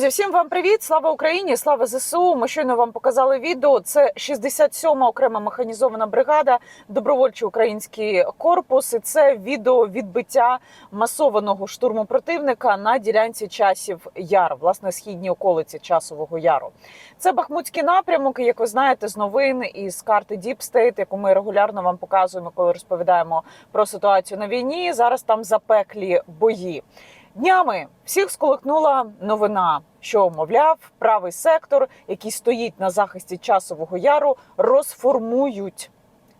Друзі, всім вам привіт! Слава Україні! Слава ЗСУ! Ми щойно вам показали відео. Це 67-ма окрема механізована бригада, добровольчий український корпус. І це відео відбиття масованого штурму противника на ділянці часів яр, власне, східній околиці часового яру. Це Бахмутський напрямок. Як ви знаєте, з новин із карти Deep State, яку ми регулярно вам показуємо, коли розповідаємо про ситуацію на війні. Зараз там запеклі бої. Днями всіх сколихнула новина, що мовляв, правий сектор, який стоїть на захисті часового яру, розформують.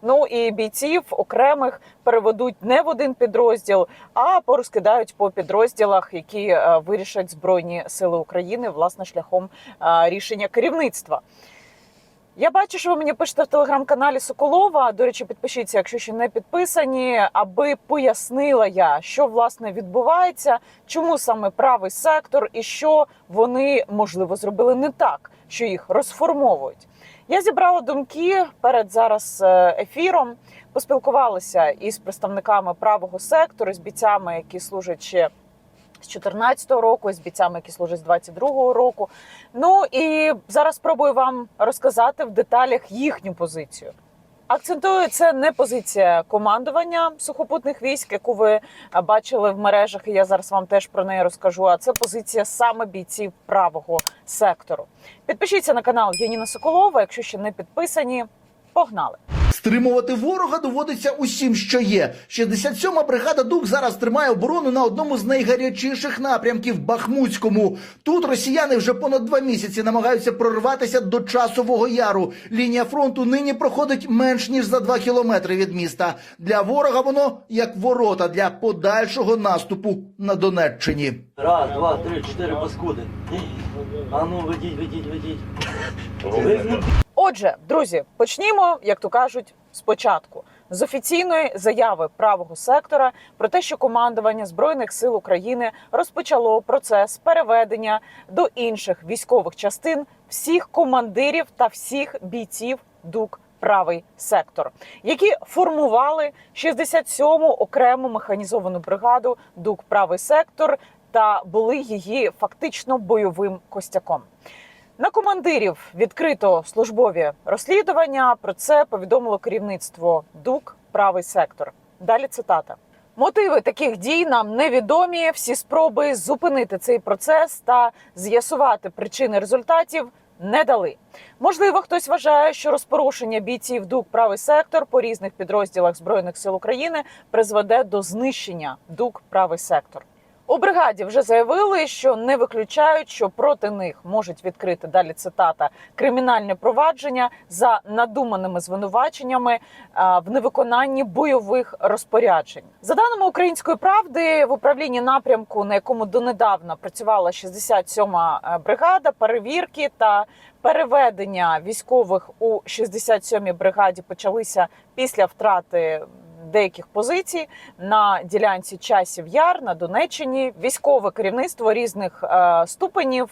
Ну і бійців окремих переведуть не в один підрозділ, а порозкидають по підрозділах, які е, вирішать збройні сили України власне шляхом е, рішення керівництва. Я бачу, що ви мені пишете в телеграм-каналі Соколова. До речі, підпишіться, якщо ще не підписані, аби пояснила я, що власне відбувається, чому саме правий сектор і що вони можливо зробили не так, що їх розформовують. Я зібрала думки перед зараз е, ефіром. Поспілкувалася із представниками правого сектору, з бійцями, які служать ще з 14-го року, з бійцями, які служать з 22-го року. Ну і зараз спробую вам розказати в деталях їхню позицію. Акцентую, це не позиція командування сухопутних військ, яку ви бачили в мережах, і я зараз вам теж про неї розкажу. А це позиція саме бійців правого сектору. Підпишіться на канал Яніна Соколова, якщо ще не підписані. Погнали! Стримувати ворога доводиться усім, що є. 67-ма бригада Дук зараз тримає оборону на одному з найгарячіших напрямків Бахмутському. Тут росіяни вже понад два місяці намагаються прорватися до часового яру. Лінія фронту нині проходить менш ніж за два кілометри від міста. Для ворога воно як ворота для подальшого наступу на Донеччині. Раз, два, три, чотири паскуди. А ну, ведіть, ведіть, ведіть. Отже, друзі, почнімо, як то кажуть, спочатку з офіційної заяви правого сектора про те, що командування збройних сил України розпочало процес переведення до інших військових частин всіх командирів та всіх бійців ДУК. Правий сектор, які формували 67-му окрему механізовану бригаду ДУК Правий сектор та були її фактично бойовим костяком. На командирів відкрито службові розслідування. Про це повідомило керівництво ДУК Правий сектор. Далі цитата. Мотиви таких дій нам невідомі. Всі спроби зупинити цей процес та з'ясувати причини результатів не дали. Можливо, хтось вважає, що розпорушення бійців ДУК правий сектор по різних підрозділах збройних сил України призведе до знищення ДУК правий сектор. У бригаді вже заявили, що не виключають, що проти них можуть відкрити далі цитата кримінальне провадження за надуманими звинуваченнями в невиконанні бойових розпоряджень. За даними української правди, в управлінні напрямку, на якому донедавна працювала 67-ма бригада, перевірки та переведення військових у 67-й бригаді почалися після втрати деяких позицій на ділянці часів яр на Донеччині. Військове керівництво різних е, ступенів.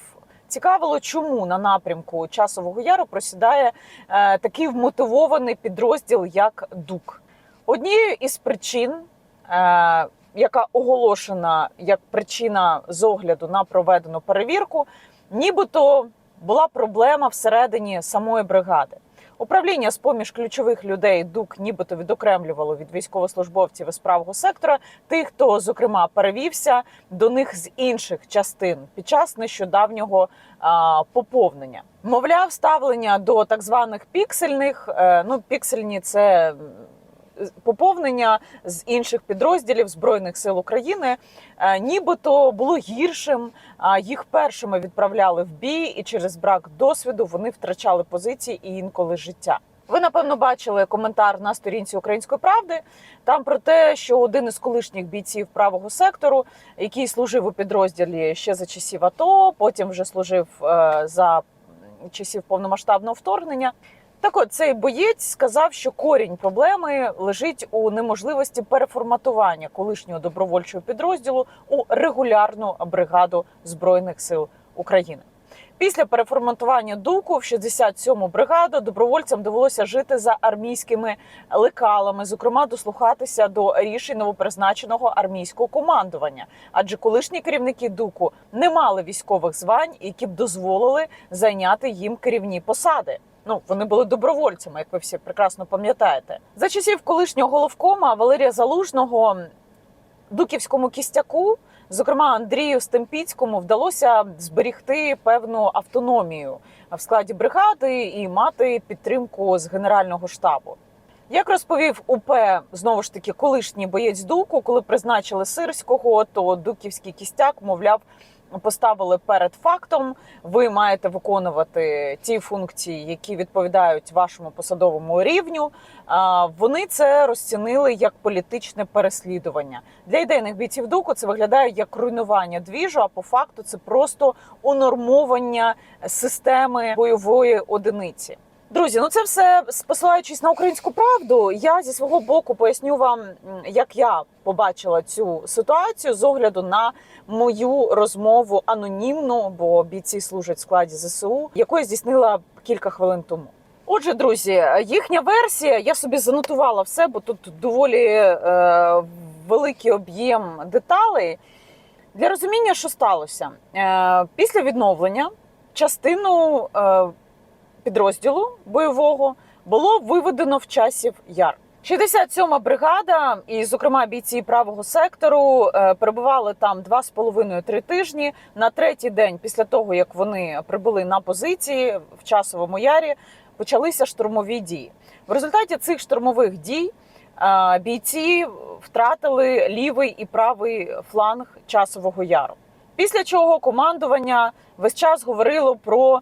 Цікавило, чому на напрямку часового яру просідає е, такий вмотивований підрозділ, як ДУК. Однією із причин, е, яка оголошена як причина з огляду на проведену перевірку, нібито була проблема всередині самої бригади. Управління з поміж ключових людей ДУК нібито відокремлювало від військовослужбовців із правого сектора тих, хто зокрема перевівся до них з інших частин під час нещодавнього а, поповнення. Мовляв, ставлення до так званих піксельних. е, ну піксельні це. Поповнення з інших підрозділів збройних сил України е, нібито було гіршим. Їх першими відправляли в бій, і через брак досвіду вони втрачали позиції і інколи життя. Ви напевно бачили коментар на сторінці Української правди. Там про те, що один із колишніх бійців правого сектору, який служив у підрозділі ще за часів АТО, потім вже служив е, за часів повномасштабного вторгнення. Так от цей боєць сказав, що корінь проблеми лежить у неможливості переформатування колишнього добровольчого підрозділу у регулярну бригаду збройних сил України. Після переформатування дуку в 67-му бригаду добровольцям довелося жити за армійськими лекалами, зокрема дослухатися до рішень новопризначеного армійського командування. Адже колишні керівники дуку не мали військових звань, які б дозволили зайняти їм керівні посади. Ну, вони були добровольцями, як ви всі прекрасно пам'ятаєте. За часів колишнього головкома Валерія Залужного дуківському кістяку, зокрема Андрію Стемпіцькому, вдалося зберігти певну автономію в складі бригади і мати підтримку з генерального штабу. Як розповів УП знову ж таки колишній боєць дуку, коли призначили сирського, то дуківський кістяк, мовляв, поставили перед фактом. Ви маєте виконувати ті функції, які відповідають вашому посадовому рівню. Вони це розцінили як політичне переслідування для ідейних бійців дуку. Це виглядає як руйнування двіжу. А по факту це просто унормовання системи бойової одиниці. Друзі, ну це все посилаючись на українську правду. Я зі свого боку поясню вам, як я побачила цю ситуацію з огляду на мою розмову анонімну, бо бійці служать в складі ЗСУ, яку я здійснила кілька хвилин тому. Отже, друзі, їхня версія, я собі занотувала все, бо тут доволі е, великий об'єм деталей. Для розуміння, що сталося е, після відновлення, частину е, підрозділу бойового було виведено в часів яр. 67-ма бригада, і, зокрема, бійці правого сектору е, перебували там два з половиною три тижні. На третій день, після того як вони прибули на позиції в часовому ярі, почалися штурмові дії. В результаті цих штурмових дій е, бійці втратили лівий і правий фланг часового яру. Після чого командування весь час говорило про е,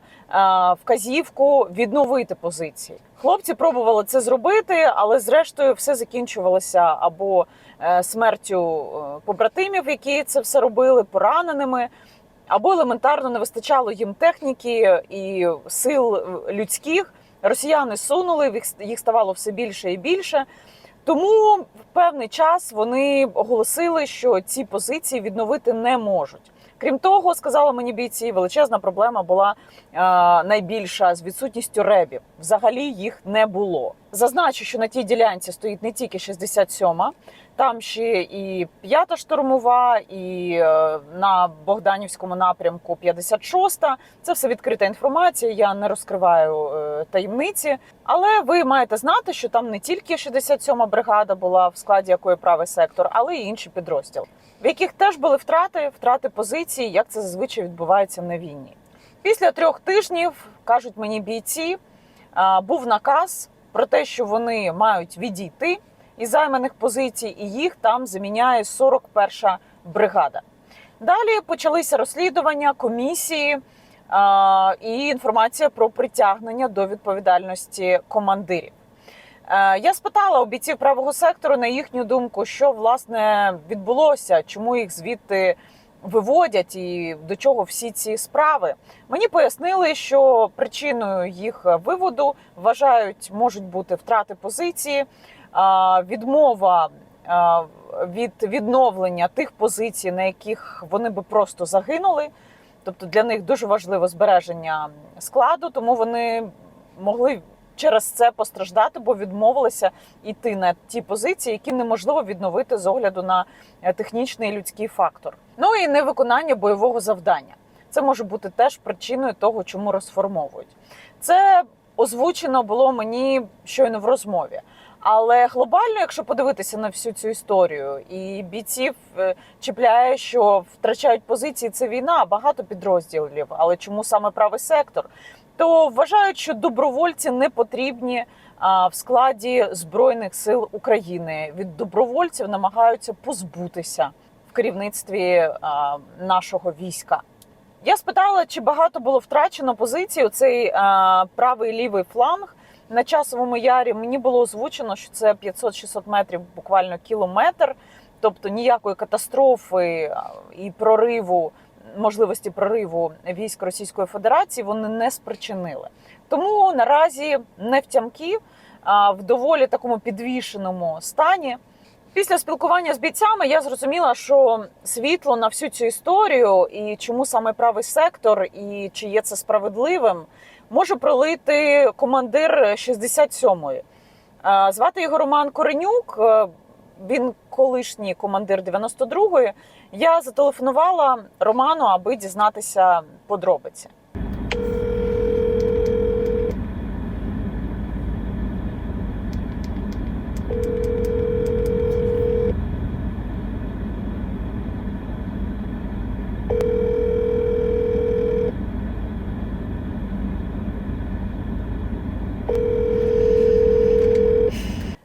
вказівку відновити позиції. Хлопці пробували це зробити, але зрештою все закінчувалося або е, смертю е, побратимів, які це все робили, пораненими, або елементарно не вистачало їм техніки і сил людських. Росіяни сунули, їх ставало все більше і більше. Тому в певний час вони оголосили, що ці позиції відновити не можуть. Крім того, сказали мені бійці, величезна проблема була е, найбільша з відсутністю ребів. Взагалі їх не було. Зазначу, що на тій ділянці стоїть не тільки 67-ма, там ще і п'ята штурмова, і е, на Богданівському напрямку 56-та. Це все відкрита інформація. Я не розкриваю е, таємниці. Але ви маєте знати, що там не тільки 67-ма бригада була в складі якої правий сектор, але й інші підрозділи, в яких теж були втрати, втрати позиції, як це зазвичай відбувається на війні. Після трьох тижнів кажуть мені бійці, був наказ про те, що вони мають відійти із займаних позицій, і їх там заміняє 41-ша бригада. Далі почалися розслідування комісії і інформація про притягнення до відповідальності командирів. Е, Я спитала у правого сектору на їхню думку, що власне відбулося, чому їх звідти виводять і до чого всі ці справи. Мені пояснили, що причиною їх виводу вважають можуть бути втрати позиції, відмова від відновлення тих позицій, на яких вони би просто загинули. Тобто для них дуже важливо збереження складу, тому вони могли через це постраждати, бо відмовилися йти на ті позиції, які неможливо відновити з огляду на е, технічний людський фактор. Ну і невиконання бойового завдання. Це може бути теж причиною того, чому розформовують. Це озвучено було мені щойно в розмові. Але глобально, якщо подивитися на всю цю історію, і бійців е, чіпляє, що втрачають позиції, це війна, багато підрозділів. Але чому саме правий сектор? То вважають, що добровольці не потрібні в складі збройних сил України. Від добровольців намагаються позбутися в керівництві нашого війська. Я спитала, чи багато було втрачено позицій у цей правий лівий фланг на часовому ярі. Мені було озвучено, що це 500-600 метрів, буквально кілометр, тобто ніякої катастрофи і прориву. Можливості прориву військ Російської Федерації вони не спричинили. Тому наразі не втямки, а в доволі такому підвішеному стані Після спілкування з бійцями я зрозуміла, що світло на всю цю історію і чому саме правий сектор, і чи є це справедливим, може пролити командир 67-ї. Е, Звати його Роман Коренюк. е, Він колишній командир 92-ї. Я зателефонувала Роману, аби дізнатися подробиці.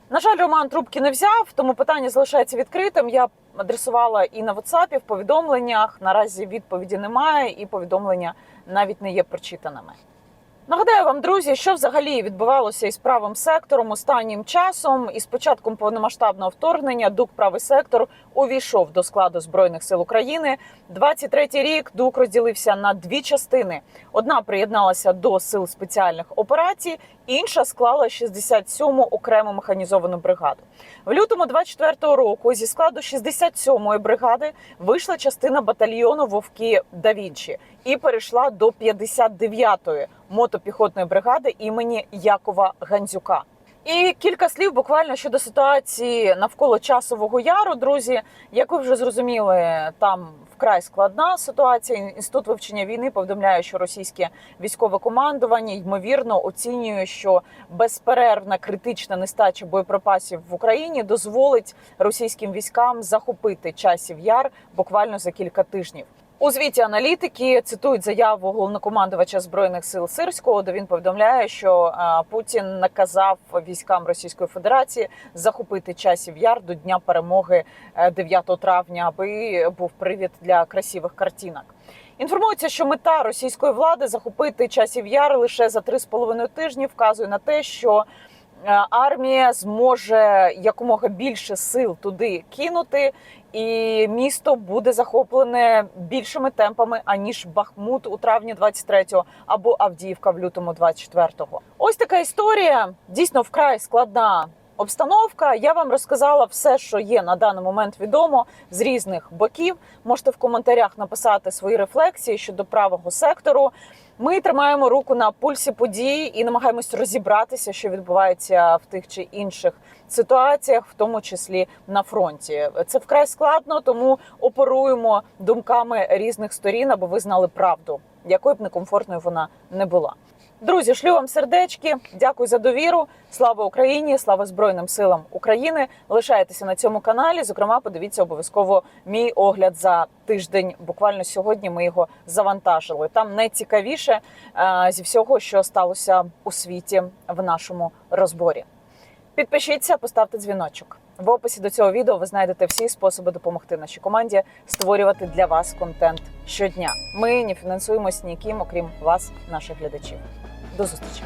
На жаль, Роман трубки не взяв, тому питання залишається відкритим. Я адресувала і на WhatsApp, і в повідомленнях. Наразі відповіді немає, і повідомлення навіть не є прочитаними. Нагадаю вам, друзі, що взагалі відбувалося із правим сектором останнім часом. Із початком повномасштабного вторгнення ДУК правий сектор увійшов до складу збройних сил України. 23-й рік ДУК розділився на дві частини. Одна приєдналася до сил спеціальних операцій, інша склала 67-му окрему механізовану бригаду. В лютому 24-го року зі складу 67-ї бригади вийшла частина батальйону Вовки да Вінчі і перейшла до 59-ї мотопіхотної бригади імені Якова Гандзюка. І кілька слів буквально щодо ситуації навколо часового яру. Друзі, як ви вже зрозуміли, там вкрай складна ситуація. Інститут вивчення війни повідомляє, що російське військове командування ймовірно оцінює, що безперервна критична нестача боєприпасів в Україні дозволить російським військам захопити часів яр буквально за кілька тижнів. У звіті аналітики цитують заяву головнокомандувача збройних сил Сирського, де він повідомляє, що Путін наказав військам Російської Федерації захопити часів яр до дня перемоги е, 9 травня, аби був привід для красивих картинок. Інформується, що мета російської влади захопити часів яр лише за 3,5 тижні вказує на те, що е, армія зможе якомога більше сил туди кинути, і місто буде захоплене більшими темпами аніж Бахмут у травні 23-го або Авдіївка в лютому 24-го. Ось така історія дійсно вкрай складна. Обстановка, я вам розказала все, що є на даний момент відомо з різних боків. Можете в коментарях написати свої рефлексії щодо правого сектору. Ми тримаємо руку на пульсі подій і намагаємось розібратися, що відбувається в тих чи інших ситуаціях, в тому числі на фронті. Це вкрай складно, тому оперуємо думками різних сторін, аби ви знали правду, якою б некомфортною вона не була. Друзі, шлю вам сердечки. Дякую за довіру. Слава Україні! Слава Збройним силам України! Лишайтеся на цьому каналі. Зокрема, подивіться обов'язково мій огляд за тиждень. Буквально сьогодні ми його завантажили. Там найцікавіше е, зі всього, що сталося у світі в нашому розборі. Підпишіться, поставте дзвіночок. В описі до цього відео ви знайдете всі способи допомогти нашій команді створювати для вас контент щодня. Ми не фінансуємось ніким, окрім вас, наших глядачів. До зустрічі.